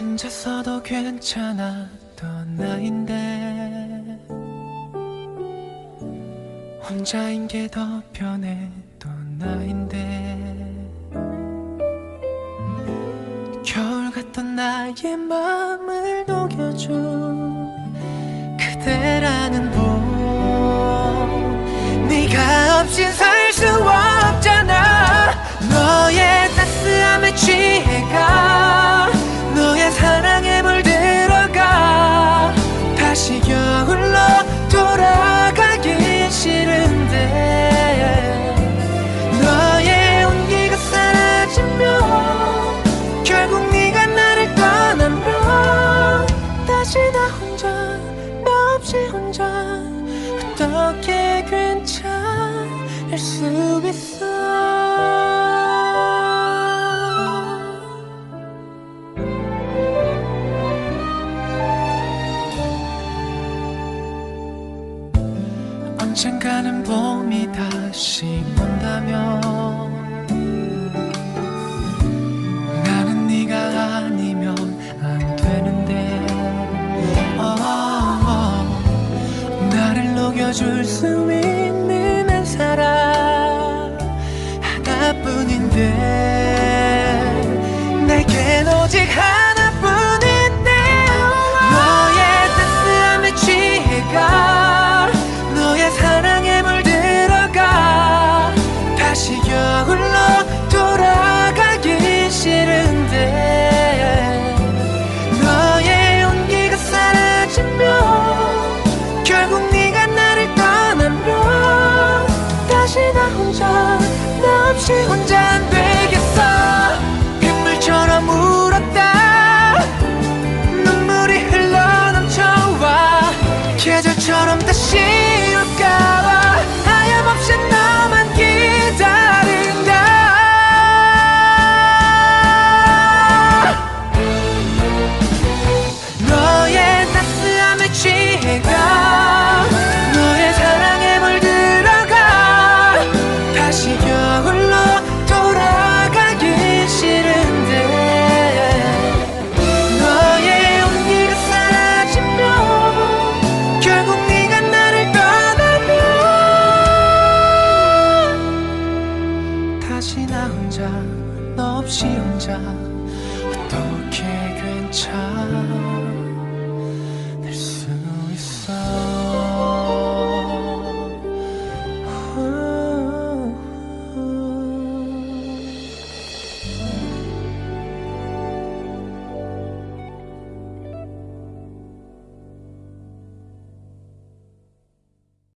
혼자서도 괜찮았던 나인데 혼자인 게 더 편했던 나인데 겨울 같던 나의 마음을 녹여준 그대라는 봄 겨울로 돌아가기 싫은데 너의 온기가 사라지면 결국 네가 나를 떠나면 다시 나 혼자 나 없이 혼자 어떻게 괜찮을 수 있어 언젠가는 봄이 다시 온다면 나는 네가 아니면 안 되는데. 어, 어, 나를 녹여줄 수 있는 한 사람 하나뿐인데. 내겐 오직 하 나 너 없이 혼자 어떻게 괜찮을